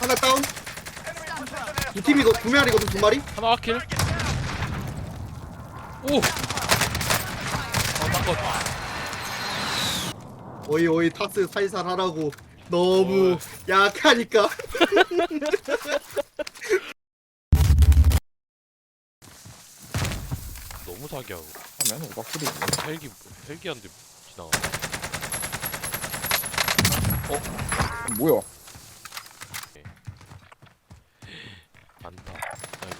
하나 다운. 두 팀이고 두 마리거든 두 마리. 하나 킬. 오. 아 닦았. 어이 어이 타스 살살 하라고. 너무 어. 약하니까. 너무 사기하고. 하면 오버킬이 헬기 헬기한테 지나가. 뭐야? 안다. 아이고.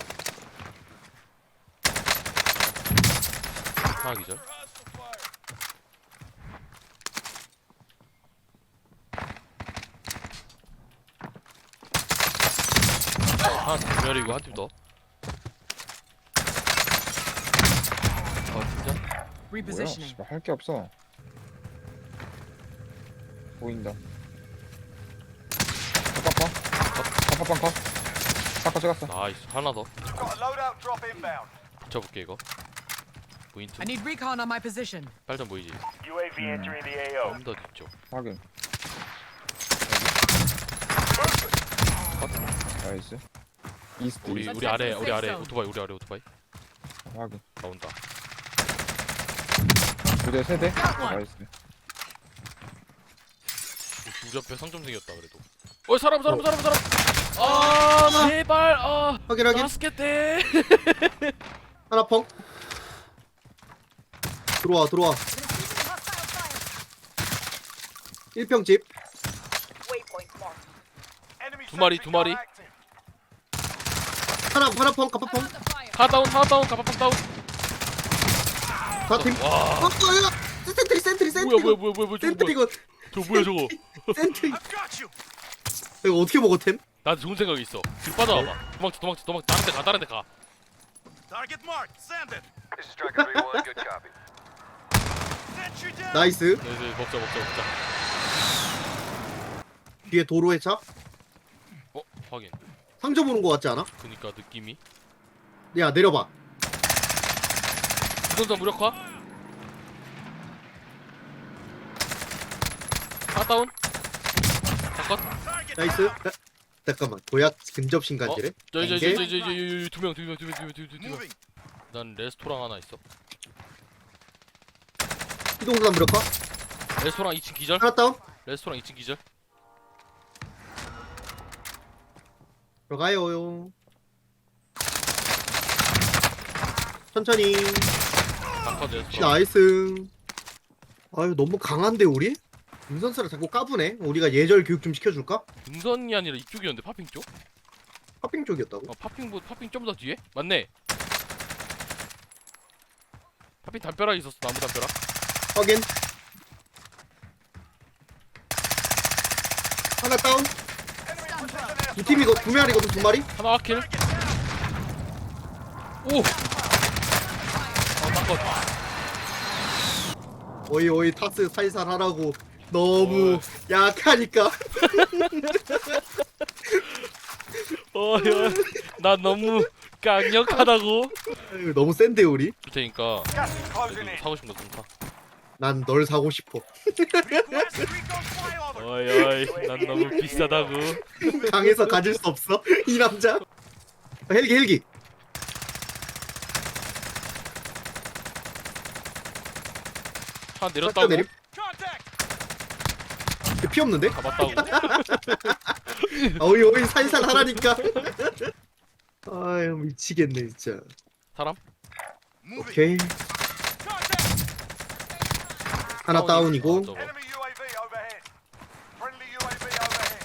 하나 기절. 하나 분멸이고 한팀 더. 아 진짜? 뭐야? Repositioning. 씨발 할게 없어. 보인다. 빡빡. 빡빡 빡. 빡빡 찍었어. 나이스 하나 더. Got a loadout drop inbound. 붙여볼게 이거. 포인트. I need recon on my position. 빨간 보이지? UAV entering the AO. 좀 더 뒤쪽. 확인. 나이스. 이스트. 우리 이스트. 우리 아래 우리 아래. 오토바이 우리 아래 오토바이 확인. 나온다. 두대 세대. 나이스. 두 옆에 상점 생겼다 그래도. 어 사람 사람 사람 사람. 아 제발 아 확인 확인. 나스켓대. 하나 펑. 들어와 들어와. 1평집. Enemy 두 마리, 두 마리. 하나 하나 펑 가파 펑. 하나 다운 하나 다운 가방빵 다운. 다 팀. 와. 어, 어, 야. 센트리 센트리 센트리. 뭐야 뭐야 뭐야 뭐야 저거 센트리 뭐야 이거 저 뭐야 저거. 센트리. 이거 어떻게 먹어 템? 나한테 좋은 생각이 있어. 뒤로 빠져와봐. 도망쳐 도망쳐 도망쳐 다른 데 가 다른 데 가. Target marked. Send it. This is Striker 3-1, good copy. Sentry down. 나이스. 네 네 먹자 먹자 먹자. 뒤에 도로에 차. 어 확인. 상점 오는 거 같지 않아? 그니까 느낌이. 야 내려봐. 부동산 무력화. 하나 다운. 잠깐. 나이스. 자, 잠깐만 도약 근접 신간지래. 저기 이게? 저기 저기 저기 두명 두 명 두 명 두 명 두 명 두 명. 난 레스토랑 하나 있어. 이동산 무력화. 레스토랑 2층 기절. 하나 다운. 레스토랑 2층 기절. 들어가요. 천천히. 레스토랑. 나이스. 아유 너무 강한데 우리? 임선수를 자꾸 까부네. 우리가 예절 교육 좀 시켜줄까? 등선이 아니라 이쪽이었는데 파핑 쪽? 파핑 쪽이었다고? 어 파핑 보 파핑 좀 더 뒤에? 맞네. 파핑 담벼락 있었어 나무 담벼락. 확인. 하나 다운. 두 팀이고 두 마리거든 두 마리. 하나 아킬. 오. 아 닦았. 어이 어이 타스 살살 하라고. 너무 어. 약하니까. 어 야. 나 너무 강력하다고. 아유, 너무 센데 우리. 줄 테니까 Gas is closing in. 사고 싶은 거좀 사. 난 널 사고 싶어. Request recon flyover. 어이 어이. 난 너무 비싸다고. 강해서 가질 수 없어. 이 남자. 어, 헬기 헬기. 하나 내렸다고. 내림. Contact. 피 없는데? 가봤다고. 아, 어이 어이 살살 하라니까. 아유 미치겠네 진짜. 사람? 오케이. 하나 다운이고 저거. Enemy UAV overhead. Friendly UAV overhead.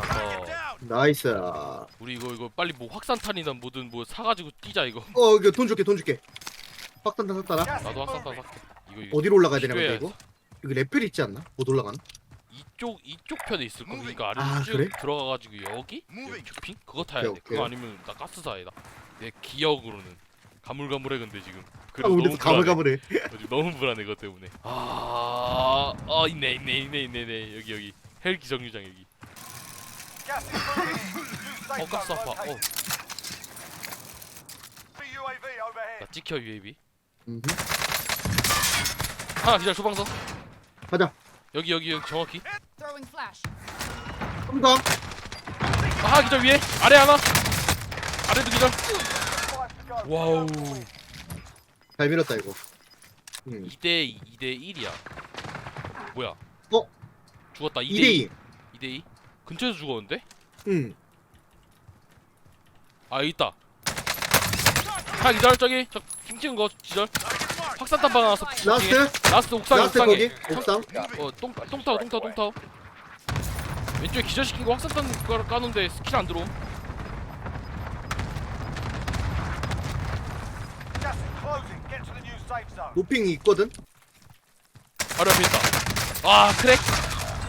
Target 아까 down. 나이스. 우리 이거 이거 빨리 뭐 확산탄이나 뭐든 뭐 사가지고 뛰자 이거. 어 이거 돈 줄게 돈 줄게. Gas is 나도 확산탄 moving. 살게. 이거 이거 어디로 올라가야 근데 필요해. 이거? 여기 레펠 있지 않나? 못 올라가나? 이쪽 이쪽 편에 있을 거 그러니까 아래로 아, 쭉 그래? 들어가가지고 여기. 여기 주핑 그거 타야 오케이, 돼. 오케이. 그거 아니면 나 가스 사이다. 내 기억으로는 가물가물해 근데 지금. 아 그래서 우리도 너무 불안해. 가물가물해. 어, 지금 너무 불안해 그것 때문에. 아, 아 있네 있네 있네 있네 있네 여기 여기 헬기 정류장 여기. 어 가스 아파. 어. 나 찍혀 UAV. 음흠. 하나 기절 소방서. 가자. 여기 여기 여기 정확히. Throwing flash. 삼각 아 기절 위에. 아래 하나. 아래도 기절. 와우. 잘 밀었다 이거. 음. 2대 2대 1이야. 뭐야? 어? 죽었다 2대 2대2 2대 2 근처에서 죽었는데? 응. 아 여기 있다. 하 기절 저기. 저 김치는 거 기절 확산탄 방 나왔어 라스트? 라스트 옥상에 라스트 옥상에. 옥상? 어똥 똥 타워 똥 타워 똥 타워. 왼쪽에 기절시킨 거 확산탄 까- 까는데 스킬 안 들어옴. Gas is closing. Get to the new safe zone. 노핑이 있거든? 바로 옆에 있다. 아 크랙.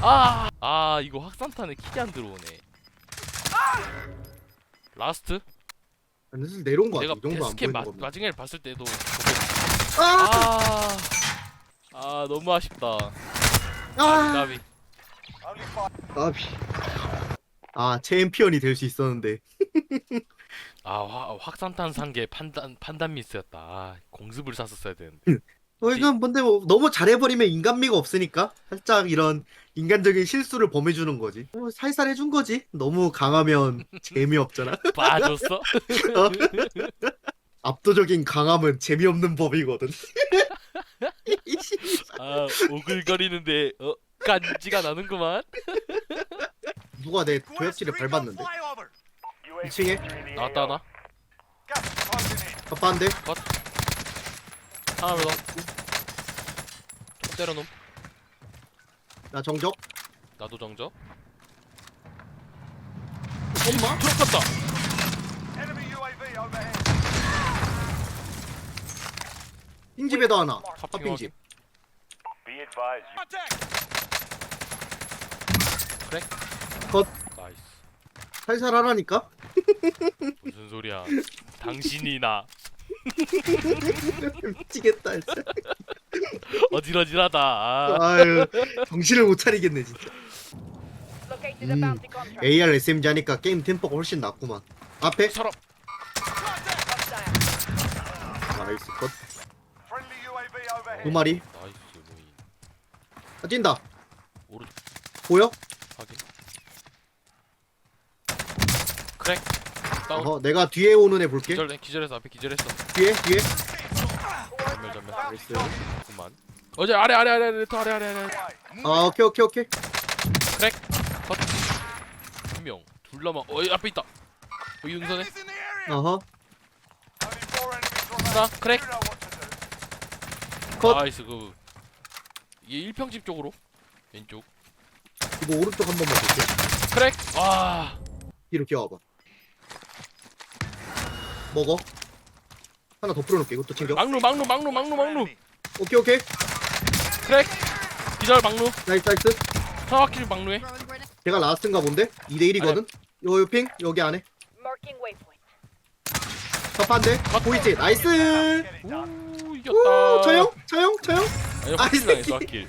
아, 아 이거 확산탄에 킬이 안 들어오네. 라스트? 아니, 슬슬 내려온 거 같아. 내가 이 정도 안 보이는 마, 거면 마징을 봤을 때도 아! 아, 아 너무 아쉽다. 아! 나비. Only five. 아비 아 챔피언이 될 수 있었는데. 아 화, 확산탄 산게 판단 판단 미스였다. 아, 공습을 샀었어야 되는데. 어 이건 뭔데 뭐 너무 잘해버리면 인간미가 없으니까? 살짝 이런 인간적인 실수를 범해주는 거지. 어, 살살 해준 거지? 너무 강하면 재미없잖아. 빠졌어 압도적인 강함은 재미없는 법이거든. 아 오글거리는데 어 간지가 나는구만. 누가 내 조약지를 밟았는데? Flyover. 2층에? 나왔다 하나? in. 아빠한테 하나 더 총 때려놈 나 정적? 나도 정적. 엄마? 트럭 갔다. Enemy UAV overhead. 흰집에도 하나. 탑핑집. Be advised. 나이스. 살살 하라니까? 무슨 소리야. 당신이 나. 미치겠다 진짜 어지러지하다. 아, 아유 정신을 못 차리겠네 진짜. Located a 음, bounty contract. AR SMG 하니까 게임 템포가 훨씬 낫구만. 앞에. 사람 Hostile. 나이스 컷 두. 마리. 나이스 모임 아, 뛴다. 오른쪽 보여? 확인. 크랙. 다운. 어 내가 뒤에 오는 애 볼게. 기절 기절했어 앞에 기절했어. 뒤에 뒤에. 전멸 전멸. 나이스. 잠깐만. 어제 아래 아래 아래 아래 더 아래 아래 아래 아 오케이 오케이 오케이. 크랙. 컷한명. 둘 남아. 어 여기 앞에 있다. 능선에. in the area. 어허. 하나 크랙 You know what to do. 컷. 나이스 그 이게 1평집 쪽으로? 왼쪽. 이거 오른쪽 한 번만 볼게. 크랙? 와. 뒤로 기어와봐. 먹어. 하나 더 풀어놓을게 이것도 챙겨. 막루 막루 막루 막루 막루. 오케이 오케이. 크랙? 기절 막루. 나이스 나이스. 정확히 막루해 제가 라스트인가 본데? 2대 1이거든? 요, 요 핑, 여기 안에. Marking waypoint. 첫판데 보이지? 나이스! 우 이겼다 저형? 저형? 저형? 아니 아, 이 새끼. 확킬